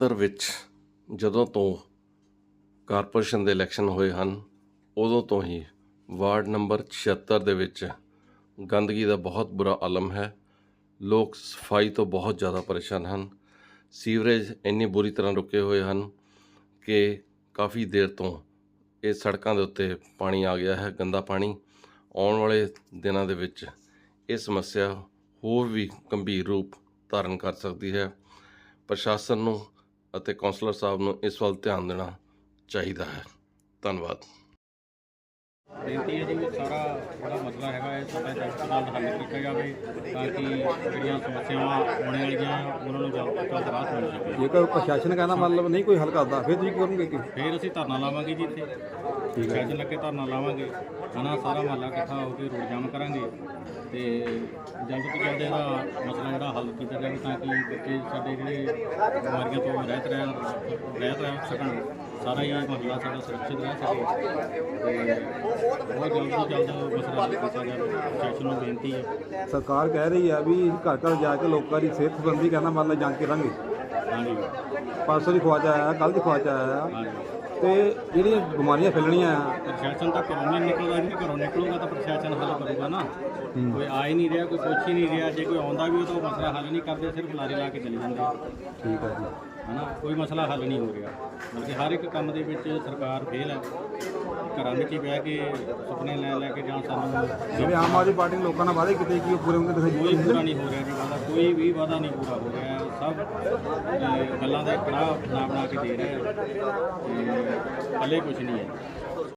ਦਰ ਵਿੱਚ ਜਦੋਂ ਤੋਂ ਕਾਰਪੋਰੇਸ਼ਨ ਦੇ ਇਲੈਕਸ਼ਨ ਹੋਏ ਹਨ, ਉਦੋਂ ਤੋਂ ਹੀ ਵਾਰਡ ਨੰਬਰ 76 ਦੇ ਵਿੱਚ ਗੰਦਗੀ ਦਾ ਬਹੁਤ ਬੁਰਾ ਆਲਮ ਹੈ। ਲੋਕ ਸਫ਼ਾਈ ਤੋਂ ਬਹੁਤ ਜ਼ਿਆਦਾ ਪਰੇਸ਼ਾਨ ਹਨ। ਸੀਵਰੇਜ ਇੰਨੀ ਬੁਰੀ ਤਰ੍ਹਾਂ ਰੁਕੇ ਹੋਏ ਹਨ ਕਿ ਕਾਫੀ ਦੇਰ ਤੋਂ ਇਹ ਸੜਕਾਂ ਦੇ ਉੱਤੇ ਪਾਣੀ ਆ ਗਿਆ ਹੈ, ਗੰਦਾ ਪਾਣੀ। ਆਉਣ ਵਾਲੇ ਦਿਨਾਂ ਦੇ ਵਿੱਚ ਇਹ ਸਮੱਸਿਆ ਹੋਰ ਵੀ ਗੰਭੀਰ ਰੂਪ ਧਾਰਨ ਕਰ ਸਕਦੀ ਹੈ। ਪ੍ਰਸ਼ਾਸਨ ਨੂੰ ਅਤੇ ਕੌਂਸਲਰ ਸਾਹਿਬ ਨੂੰ ਇਸ ਵੱਲ ਧਿਆਨ ਦੇਣਾ ਚਾਹੀਦਾ ਹੈ। ਧੰਨਵਾਦ। ਬੇਨਤੀ ਹੈ ਜੀ ਸਾਰਾ ਜਿਹੜਾ ਮਸਲਾ ਹੈਗਾ ਹੈ ਸਾਡਾ ਤੋਂ ਜਲਦ ਹੱਲ ਕੀਤਾ ਜਾਵੇ ਤਾਂ ਕਿ ਜਿਹੜੀਆਂ ਸਮੱਸਿਆਵਾਂ ਆਉਣ ਵਾਲੀਆਂ ਉਹਨਾਂ ਨੂੰ ਜਲਦ ਤੋਂ ਜਲਦ ਰਾਹਤ ਮਿਲ ਸਕੇ। ਜੇਕਰ ਪ੍ਰਸ਼ਾਸਨ ਕਹਿੰਦਾ ਮਤਲਬ ਨਹੀਂ ਕੋਈ ਹੱਲ ਕਰਦਾ ਫਿਰ ਤੁਸੀਂ ਕੀ ਕਰੋਗੇ ਕੀ ਫਿਰ ਅਸੀਂ ਧਰਨਾ ਲਾਵਾਂਗੇ ਜੀ ਇੱਥੇ। ਠੀਕ ਹੈ। ਲੱਗੇ ਧਰਨਾ ਲਾਵਾਂਗੇ। ਹਨਾ ਸਾਰਾ ਮਹੱਲਾ ਇਕੱਠਾ ਹੋ ਕੇ ਰੋਡ ਜਾਮ ਕਰਾਂਗੇ ਤੇ ਜਲਦ ਤੋਂ ਜਲਦ ਇਹਦਾ ਮਸਲਾ ਜਿਹੜਾ ਹੱਲ ਕੀਤਾ ਜਾਵੇ ਤਾਂ ਕਿ ਬੱਚੇ ਸਾਡੇ ਜਿਹੜੇ ਬਿਮਾਰੀਆਂ ਤੋਂ ਰਹਿਤ ਰਹਿਣ ਰਹਿਤ ਰਹਿ ਸਕਣ। ਸਾਰਾ ਹੀ ਮਹੱਲਾ ਸਾਡਾ ਸੁਰੱਖਿਅਤ ਰਹਿ ਸਕੇ। ਤੇ ਬਹੁਤ ਜਲਦ ਤੋਂ ਜਲਦ ਮਸਲਾ ਕੀਤਾ ਜਾਵੇ ਪ੍ਰਸ਼ਾਸਨ ਨੂੰ ਬੇਨਤੀ ਹੈ। ਸਰਕਾਰ ਕਹਿ ਰਹੀ ਆ ਵੀ ਘਰ ਘਰ ਜਾ ਕੇ ਲੋਕਾਂ ਦੀ ਸਿਹਤ ਸੰਬੰਧੀ ਕਹਿੰਦਾ ਮਤਲਬ ਜਾਂਚ ਕਰਾਂਗੇ। ਹਾਂਜੀ। ਪਰਸੋਂ ਦੀ ਖਵਾਜਾ ਆਇਆ ਕੱਲ ਦੀ ਖਵਾਜਾ ਆਇਆ। ਤੇ ਜਿਹੜੀਆਂ ਬਿਮਾਰੀਆਂ ਫੈਲਣੀਆਂ ਆ। ਪ੍ਰਸ਼ਾਸਨ ਤਾਂ ਘਰੋਂ ਨਹੀਂ ਨਿਕਲਦਾ ਨਹੀਂ ਘਰੋਂ ਨਿਕਲੂਗਾ ਤਾਂ ਪ੍ਰਸ਼ਾਸਨ ਹੱਲ ਕਰੂਗਾ ਨਾ। ਕੋਈ ਆ ਹੀ ਨਹੀਂ ਰਿਹਾ ਕੋਈ ਪੁੱਛ ਹੀ ਨਹੀਂ ਰਿਹਾ। ਜੇ ਕੋਈ ਆਉਂਦਾ ਵੀ ਉਹ ਤਾਂ ਉਹ ਮਸਲਾ ਹੱਲ ਨਹੀਂ ਕਰਦੇ ਸਿਰਫ ਲਾਰੇ ਲਾ ਕੇ ਚਲੇ ਜਾਂਦੇ। ਠੀਕ ਆ ਜੀ। ਕੋਈ ਮਸਲਾ ਹੱਲ ਨਹੀਂ ਹੋ ਰਿਹਾ। ਬਲਕਿ ਹਰ ਇੱਕ ਕੰਮ ਦੇ ਵਿੱਚ ਸਰਕਾਰ ਫੇਲ ਹੈ। ਘਰਾਂ ਵਿੱਚ ਹੀ ਬਹਿ ਕੇ ਸੁਪਨੇ ਲੈ ਲੈ ਕੇ ਜਾਂ ਸਾਨੂੰ ਜਿਹੜੇ ਆਮ ਆਦਮੀ ਪਾਰਟੀ ਨੇ ਲੋਕਾਂ ਨਾਲ ਵਾਅਦੇ ਕੀਤੇ ਕਿ ਉਹ ਪੂਰੇ ਹੁੰਦੇ ਦਿਖਾਈ ਕੋਈ ਪੂਰਾ ਨਹੀਂ ਹੋ ਰਿਹਾ ਜੀ ਵਾਦਾ ਕੋਈ ਵੀ ਵਾਦਾ ਨਹੀਂ ਪੂਰਾ ਹੋ ਰਿਹਾ। ਸਭ ਗੱਲਾਂ ਦਾ ਕੜਾਹ ਬਣਾ ਬਣਾ ਕੇ ਦੇ ਰਹੇ ਆ ਤੇ ਪੱਲੇ ਕੁਝ ਨਹੀਂ ਹੈ।